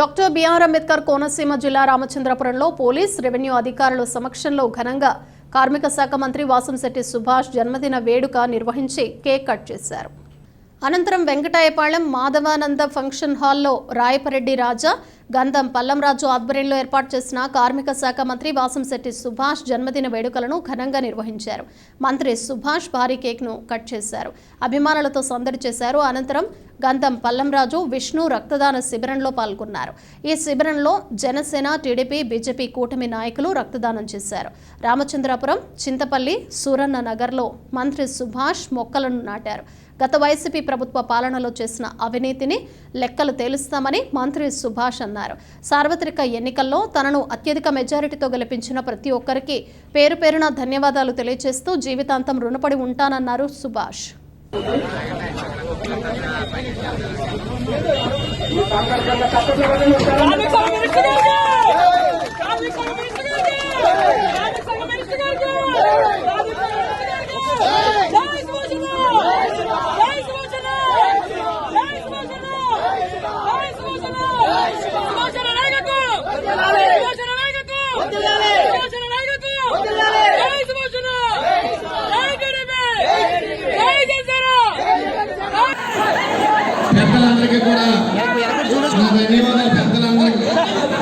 Doctor BR Ambedkar Konaseema జిల్లా రామచంద్రపురంలో police revenue అధికారుల సమక్షంలో ఘనంగా కార్మిక శాఖ మంత్రి వాసంశెట్టి సుభాష్ జన్మదిన వేడుక నిర్వహించి కేక్ కట్ చేశారు. అనంతరం వెంకటాయపాళెం మాధవానంద ఫంక్షన్ హాల్లో రాయపరెడ్డి రాజా గంధం పల్లంరాజు ఆధ్వర్యంలో ఏర్పాటు చేసిన కార్మిక శాఖ మంత్రి వాసంశెట్టి సుభాష్ జన్మదిన వేడుకలను ఘనంగా నిర్వహించారు. మంత్రి సుభాష్ భారీ కేక్ను కట్ చేశారు. అభిమానులతో సందడి చేశారు. అనంతరం గంధం పల్లంరాజు విష్ణు రక్తదాన శిబిరంలో పాల్గొన్నారు. ఈ శిబిరంలో జనసేన టీడీపీ బీజేపీ కూటమి నాయకులు రక్తదానం చేశారు. రామచంద్రాపురం చింతపల్లి సూరన్న నగర్లో మంత్రి సుభాష్ మొక్కలను నాటారు. గత వైసీపీ ప్రభుత్వ పాలనలో చేసిన అవినీతిని లెక్కలు తేలుస్తామని మంత్రి సుభాష్ అన్నారు. సార్వత్రిక ఎన్నికల్లో తనను అత్యధిక మెజారిటీతో గెలిపించిన ప్రతి ఒక్కరికి పేరు పేరున ధన్యవాదాలు తెలియజేస్తూ జీవితాంతం రుణపడి ఉంటానన్నారు సుభాష్. కూడా నా ధన్యవాదాలు పెద్దలందరూ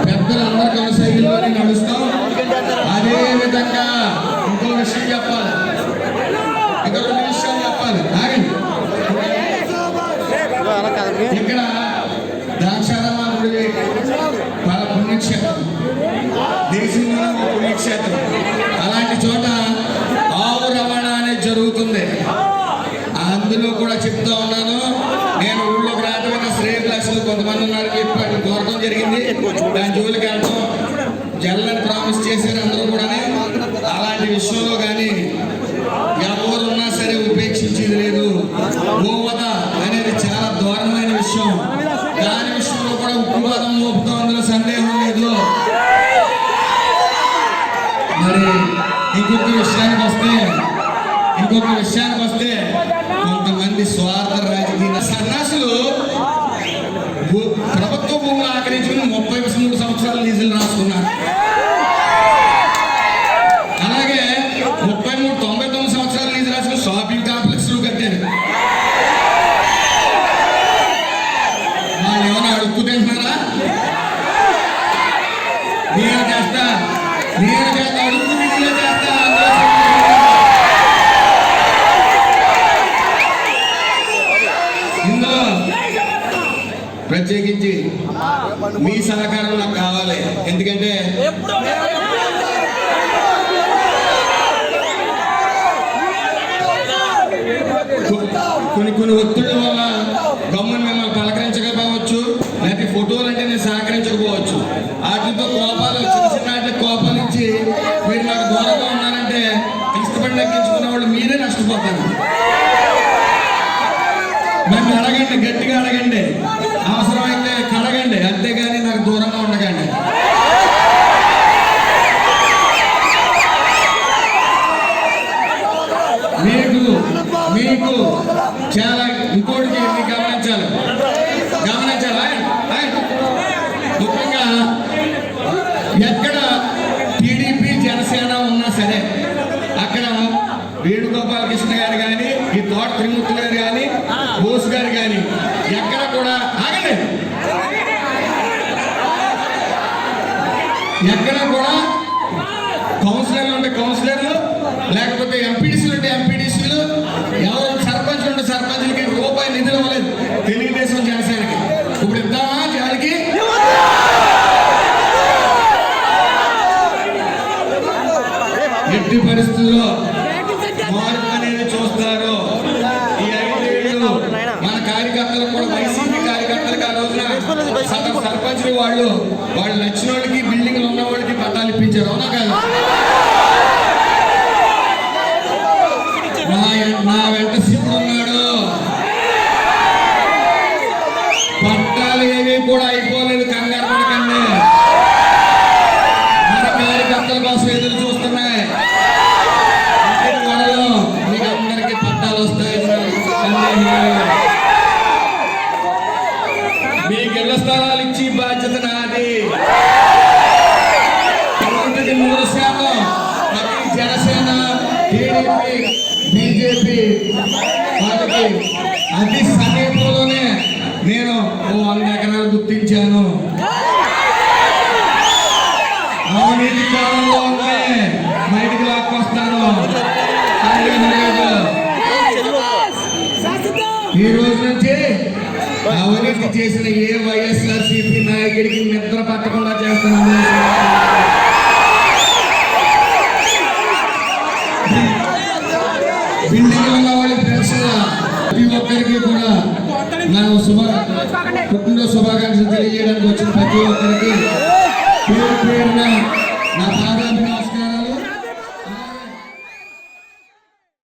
పెద్దలందరూ కొనసాగిలోనే నడుస్తాం. అదే విధంగా ఇంకో విషయం చెప్పాలి. ఇంకా రెండు విషయాలు చెప్పాలి. ఆగండి. ఇక్కడ ద్రాక్షారామ దాని జోలికి వెళ్తాం జల్లని ప్రామిస్ చేశారు అందరూ కూడా అలాంటి విషయంలో కానీ ఎవరున్నా సరే ఉపేక్షించేది లేదు. గోవత అనేది చాలా దారుణమైన విషయం. దాని విషయంలో కూడా ఉక్కుపాదం మోపుతాం అందులో సందేహం లేదు. మరి ఇంకొక విషయానికి వస్తే ఇంకొక విషయానికి వస్తే కొంతమంది స్వార్థ రాజకీయ సన్యాసులు ప్రభుత్వ భూములు ఆక్రమించుకుని నేను చేస్తా ఇందులో ప్రత్యేకించి మీ సహకారం నాకు కావాలి. ఎందుకంటే కొన్ని కొన్ని ఒత్తిళ్ళ వల్ల ఇంకోటి చేసి గమనించాలి. గమనించాలి? ముఖ్యంగా ఎక్కడ టీడీపీ జనసేన ఉన్నా సరే అక్కడ వేణుగోపాల కృష్ణ గారు కానీ ఈ తోట త్రిమూర్తి గారు కానీ బోస్ గారు కానీ ఎక్కడ కూడా ఆగండి ఎక్కడ కూడా కౌన్సిలర్లు ఉంటే కౌన్సిలర్లు లేకపోతే ఎంపీడీసీలు ఉంటే ఎంపీడీసీలు ఎవరు సర్పంచులకి రూపాయి నిధులు ఇవ్వలేదు. తెలుగుదేశం జనసేనకి. ఇప్పుడు ఇద్దామా జాలికి ఎట్టి పరిస్థితుల్లో మార్పు అనేది చూస్తారు. ఈ ఐదేళ్ళు మన కార్యకర్తలకు కూడా వైసీపీ కార్యకర్తలకు ఆ రోజున సర్పంచులు వాళ్ళు వాళ్ళు నచ్చిన వాళ్ళకి బిల్డింగ్లు ఉన్న వాళ్ళకి పట్టాలు ఇప్పించారు. అవునా కాదు? మీకు స్థలాలు ఇచ్చి బాధ్యత నాది. అది జనసేన బీజేపీ. అతి సమీపంలోనే నేను ఓ వంద ఎకరాలు గుర్తించాను. చేసిన ఏ వైఎస్ఆర్ సిపి నాయకుడికి నిద్ర పట్టకుండా చేస్తున్నాను బిల్డింగ్ ఉన్న వాళ్ళకి పెన్షన్ ప్రతి ఒక్కరికి కూడా నా శుభ పుట్టినరోజు శుభాకాంక్షలు తెలియజేయడానికి వచ్చిన ప్రతి ఒక్కరికి పేరు పేరున నా పాదాభివందనాలు